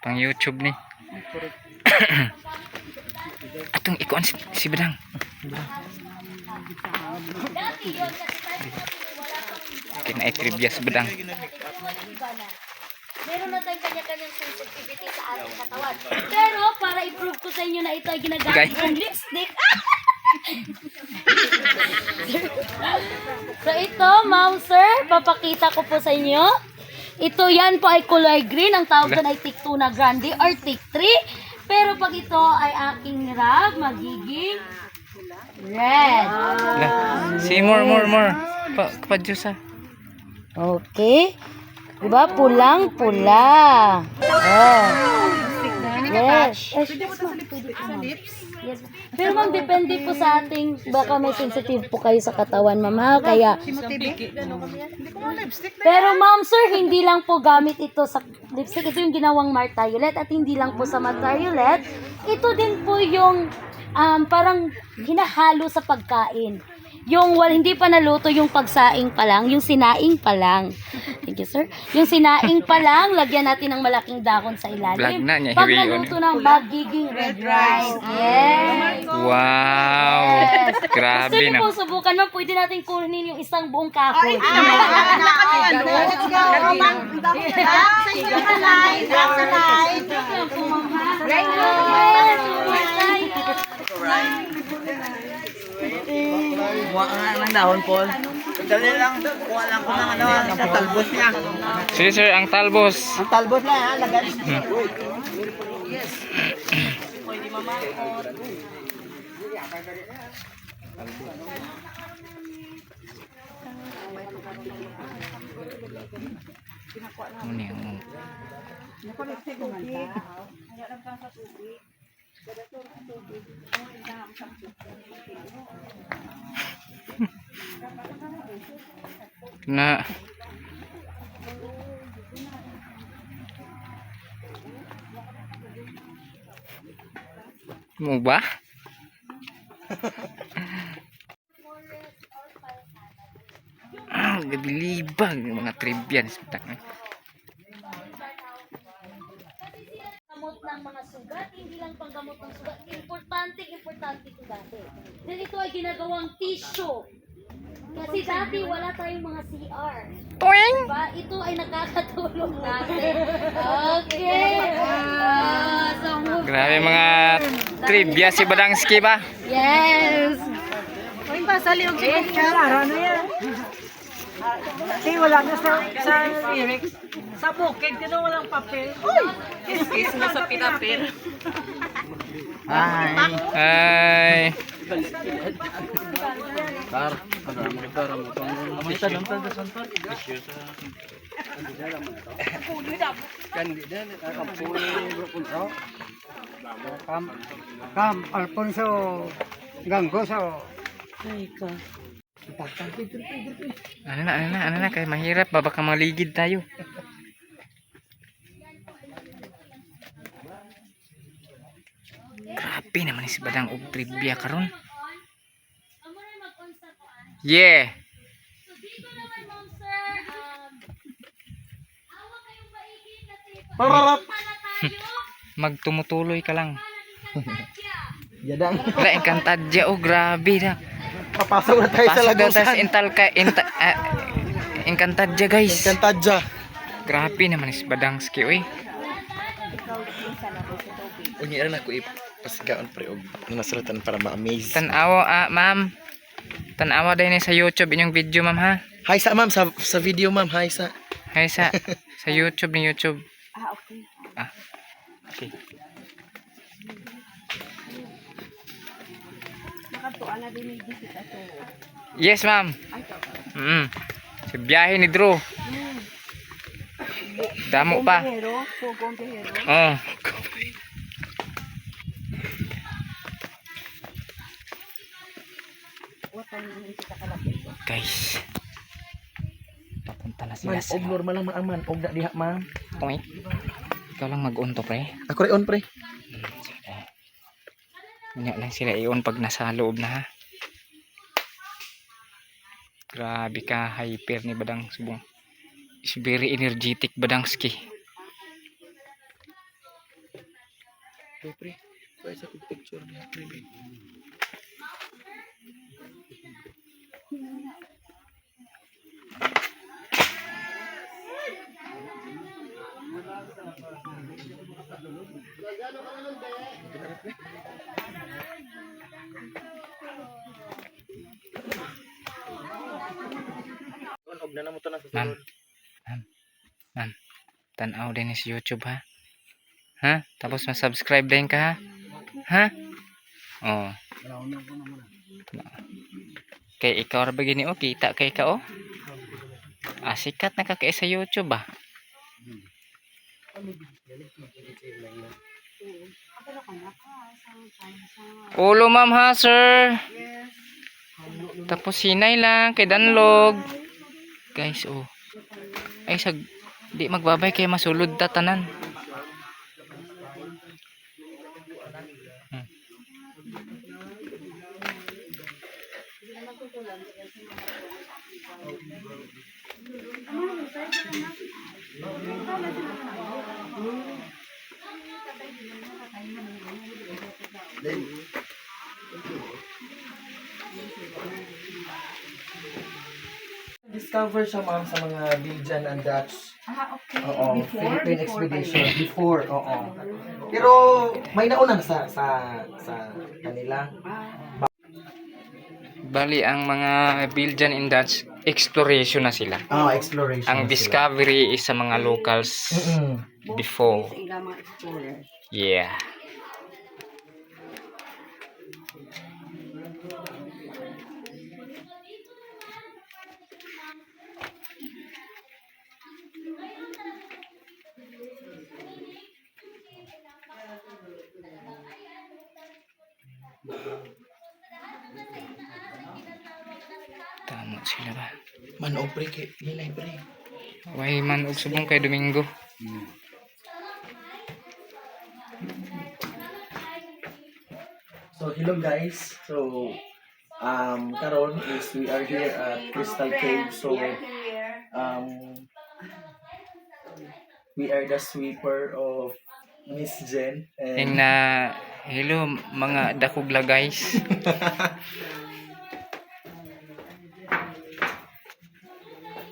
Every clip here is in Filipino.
Pang YouTube ni. Atong ikuan si, si Bedang. Kina trivia si Bedang. Meron na tayong kanya-kanyang sensitivity sa ating katawan. Pero para i-prove ko sa inyo na ito ay Okay. ginagamit kong lipstick. so ito, ma'am sir, papakita ko po sa inyo. Ito yan po ay kulay green. Ang tawag doon ay Tik 2 na grande or Tik 3. Pero pag ito ay aking rag, magiging red. Lah, si more more more. Pa kapadyosa. Okay. Diba? Pulang-pula. Oh. Yes. Yes, ma'am. Yes. Pero ma'am, depende po sa ating, baka may sensitive po kayo sa katawan, ma'am, ha? Kaya, pero ma'am, sir, hindi lang po gamit ito sa lipstick. Ito yung ginawang Martiolet at hindi lang po sa Martiolet. Ito din po yung um, parang hinahalo sa pagkain. Yung wal, hindi pa naluto yung pagsaing pa lang, yung sinaing pa lang. Thank you, sir. Yung sinaing pa lang, lagyan natin ng malaking dahon sa ilalim. Vlog na niya, Pag hiwi yun. naluto ng magiging red rice. Yes. Wow. Grabe Gusto niyo na. po subukan man, pwede natin kunin yung isang buong kahoy. Kuha ka nga ng dahon, Paul. Dali lang, kuha lang ko ng ano, sa talbos niya. Sige sir, ang talbos. Ang talbos na, ha, lagay. Ano niya? Ano? Na Mo ba? Ah, gabilibang yung mga trivia ni ng mga sugat, hindi lang panggamot ng sugat. Importante, importante ito dati. Dahil ito ay ginagawang tissue. Kasi dati wala tayong mga CR. Toing! Diba? Ito ay nakakatulong natin. Okay. Ah, so move Grabe mga trivia si Badangski ba? Yes. Kasi wala na sa, sa lyrics. Sa bukid, dito walang papel. Uy! Kiss-kiss na sa pinapil. Ay. Ay. Kam, Kam, Alfonso Gangoso. Ano na, ano na, ano na, kaya mahirap ba? Baka maligid tayo. Grabe naman si Badang og trivia karon. Ah. Yeah. Pararap. Magtumutuloy ka lang. Yadang. Wala, enkantadya. Oh, grabe na. Papasok na tayo sa Pasok daw tayo sa lagusan. intal ka, inta, ah, enkantadya guys. Kantadja. Grabe naman si Badangski, oy. Unya na ako ipasigaon pre og nasulatan para ma-amaze. Tanawa, ah, ma'am. Tanawa din sa YouTube inyong video, ma'am, ha? Hi sa ma'am sa sa video ma'am, hi sa. Hay sa sa YouTube ni YouTube. Ah, okay. Ah. Okay. Yes, ma'am. Mm. Si biyahe ni Drew. Damo pa. Oh. Guys. Papunta na sila sa og normal lang man ang man, og da diha ma'am. Ikaw lang mag-on to, pre. Ako rin on pre. Hindi lang sila i-on pag nasa loob na ha. Grabe ka, hyper ni Badang Subong. Is very energetic Badangski. Pre. Pre, sa picture niya, pre. Ma'am. Ma'am. Ma'am. Tanaw din sa YouTube ha. Ha? Tapos ma-subscribe din ka ha? Ha? Oh. Kay ikaw ra ba gini oh, kita kay ka oh. Ah, sikat na ka kay sa YouTube ah. Ulo ma'am ha, sir. Tapos sinay lang kay Danlog. Guys, oh. Ay sag di magbabay kay masulod ta tanan. Hmm. Discover siya ma'am sa mga Belgian and Dutch. Ah, okay. Oo, before, Philippine before expedition. pa yun. Before, oo. Pero may naunang sa sa sa kanila. Bali ang mga Belgian and Dutch exploration na sila. Ah, exploration. Ang sila. discovery is sa mga locals Mm-mm. before. Sa ilang mga explorer. Yeah. Tama sila ba? Man og pre kay nilay pre. Way man og subong kay Domingo. So hello guys. So um karon is we are here at Crystal Cave. So um we are the sweeper of Miss Jen Ing and na hello mga dakugla guys.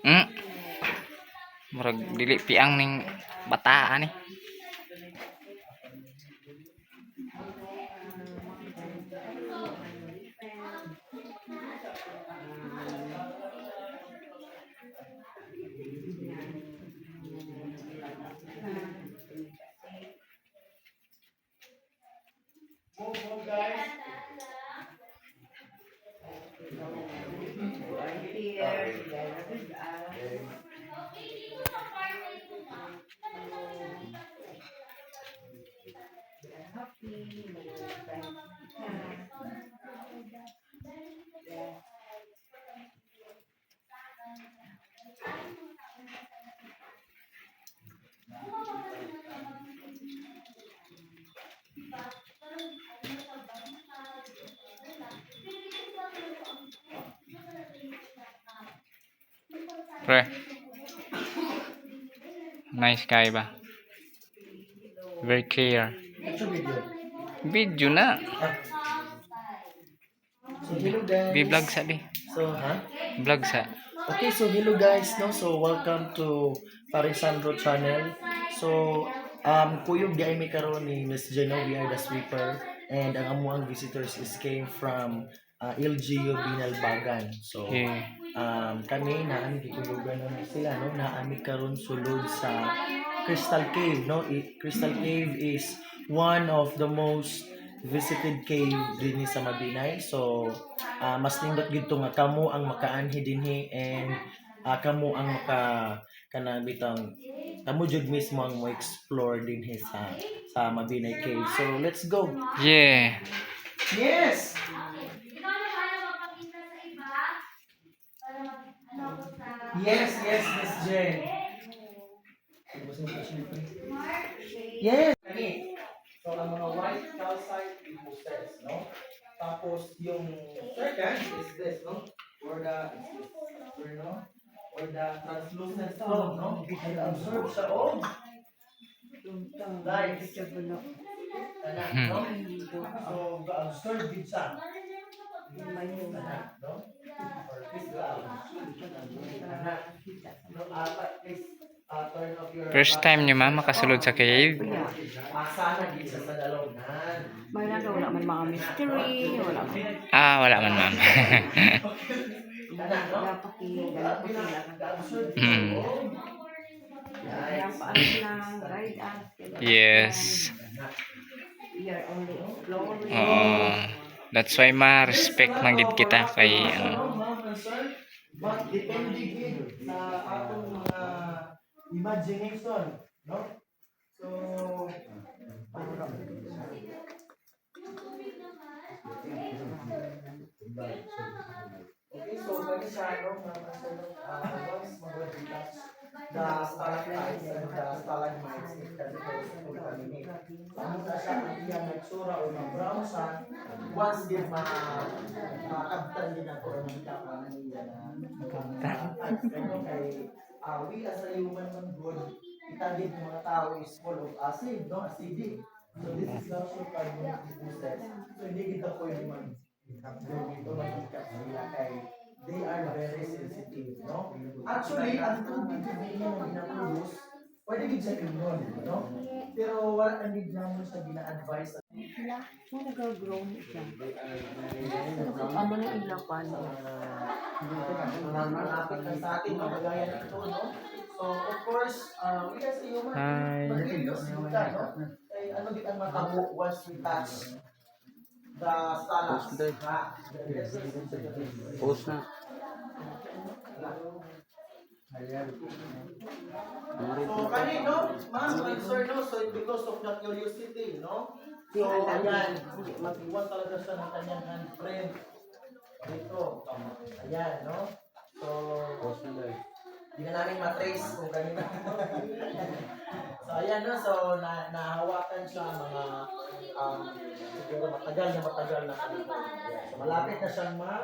Hmm. Murag dili piang ning bataan eh. guys. Happy, Pre. Nice guy ba? Very clear. Video. Na. So hello guys. Bi-vlog sa bi. So ha? Vlog sa. Okay, so hello guys, no? So welcome to Parisandro channel. So um kuyog di ay may karon ni Miss Geno, we are the sweeper and ang amuang visitors is came from uh, LGU Binalbagan. So Yeah. Um kami naami gikuyogan na sila no? Naami karon sulod sa Crystal Cave no? I- Crystal Cave is one of the most visited cave dinhi sa Mabinay. So ah, mas nindot gid nga kamo ang makaanhi dinhi and ah, kamo ang maka kana bitang kamo jud mismo ang mo explore dinhi sa sa Mabinay Cave. So let's go. Yeah. yes Yes, yes, Miss Jen. Yes. Kani. So, ang mga white calcite deposits, no? Tapos, yung second is this, no? Or the, or no? Or the translucent stone, no? It absorbs sa old. Light. Tanak, no? Hmm. So, absorb din sa. Tanak, no? Please, First time niyo ma'am makasulod sa cave. Asa na din siya sa dalawnan. May na wala man mga mystery, wala man. Ah, wala man ma'am. Us. Yes. We are only exploring. Oo. That's why ma-respect man gid kita kay ano. But depende sa atong mga imagination, no? So, Okay, so gani siya, no? Mga sort of, uh, once mag-detach the stalactites and the stalagmites, it can cause contaminate. Na siya, ang iyang nagsura o na-brown siya, once din ma makabtan din ako o nagkakaroon nila na Ano kay uh, we as a human man good, kita din ng mga tao is full of acid, no? Acidic. So this is also carbonic process. So hindi kita pwede mag capture dito mag-recap sila kay they are very sensitive, no? Actually, ang tubig na niya na ginaproduce, pwede din siya immune, no? Pero wala kang din naman sa gina-advise Kung nag-grow siya. Ano na ilang paano? malapit lang sa atin, magagaya na ito, no? So, of course, uh, we as a human, Hi. mag-reduce ka, no? Ay, ano din ang matabo once we touch the stalactites. Post na. So, kanino, ma'am, answer no, so because of the curiosity, no? So, ayan, mag-iwan talaga siya ng kanyang handprint. Dito. Ayan, no? So, hindi na namin matrace kung kanina. so, ayan, no? So, na nahawakan siya mga um, siguro matagal na matagal na. So, malapit na siyang ma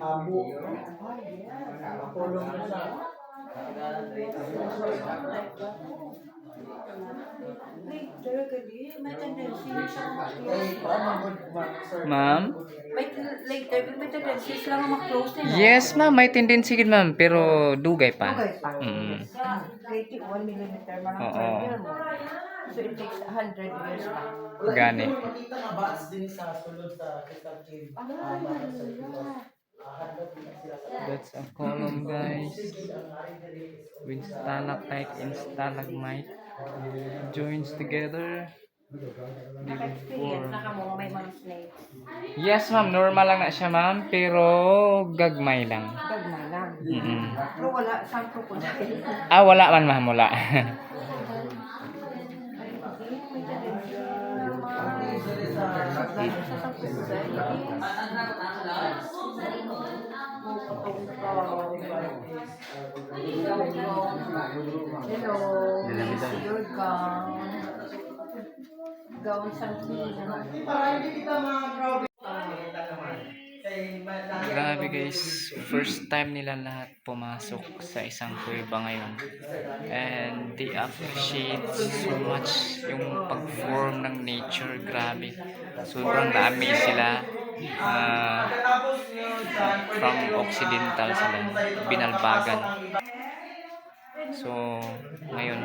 tabu, no? Makulong na siya. Ma'am? May later, may tendency lang mag-close nila. Yes ma'am, may tendency gid ma'am pero dugay pa. Okay pa. Mm. Sa 81 millimeter man ang Oo. mo. So it takes 100 years pa. Gani. makita nga bats din sa sulod sa Crystal Cave. Ah, That's a column guys. With stalactite and stalagmite joins together. Naka-experience na ka mo may mga snakes. Yes ma'am, normal lang na siya ma'am pero gagmay lang. Gagmay lang. Mm. Pero wala siyang crocodile. Ah, wala man ma'am, wala. This is your gown. Gown sa Grabe guys, first time nila lahat pumasok sa isang kuweba ngayon. And they appreciate so much yung pag-form ng nature. Grabe. Sobrang dami sila. Ah, from occidental sila. Binalbagan. So, ngayon,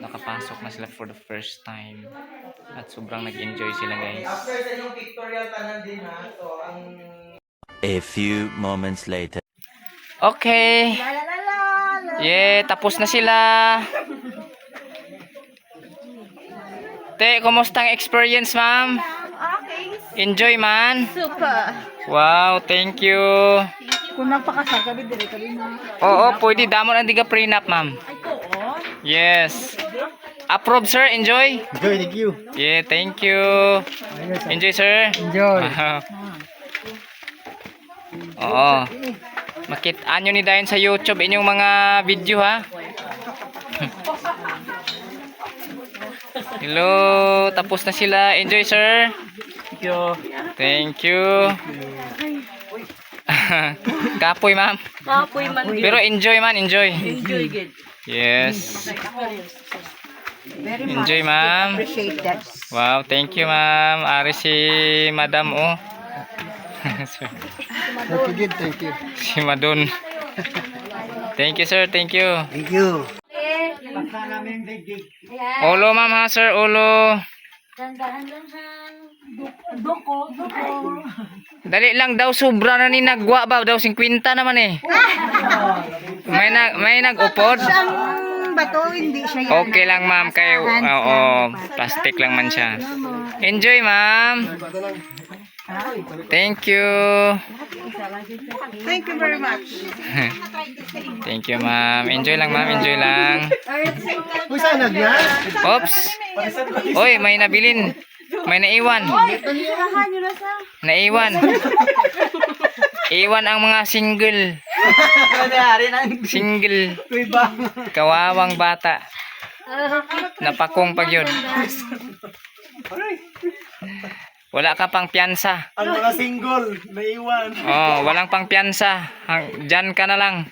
nakapasok na sila for the first time. At sobrang nag-enjoy sila guys. After sa inyong pictorial tanan din ha. So, ang A few moments later. Okay. Yeah, tapos na sila. Te, kumusta ang experience, ma'am? Enjoy, man? Super. Wow, thank you. Kung napakasal, sabi dire kami na. Oo, pwede damon ang diga prenup, ma'am. Yes. Approve, sir. Enjoy. Enjoy, thank you. Yeah, thank you. Enjoy, sir. Enjoy. Oo. Makitaan nyo ni Dayan sa YouTube inyong mga video, ha? Hello, tapos na sila. Enjoy, sir. Thank you. Thank you. Kapoy, ma'am. Kapoy man. Pero enjoy man, enjoy. Enjoy good. Yes. Enjoy, ma'am. Appreciate that. Wow, thank you, ma'am. Ari si Madam, oh. Thank you, thank you. si Madon. Thank you, sir. Thank you. Thank you. Ulo, ma'am, ha, sir. Ulo. Dandahan lang hang. Doko, doko. Dali lang daw, sobra na ni nagwa ba? Daw 50 naman eh. May, nag, may nag-upod? Bato, hindi siya yan. Okay lang, ma'am. Kayo, oo, plastic lang man siya. Enjoy, ma'am. Thank you. Thank you very much. Thank you, ma'am. Enjoy lang, ma'am. Enjoy lang. Uy, saan nagyan? Oops. Oy, may nabilin. May naiwan. Naiwan. Iwan ang mga single. Single. Kawawang bata. Napakong pag yun. Wala ka pang piyansa. Ang mga single, naiwan. Oh, walang pang piyansa. Diyan ka na lang.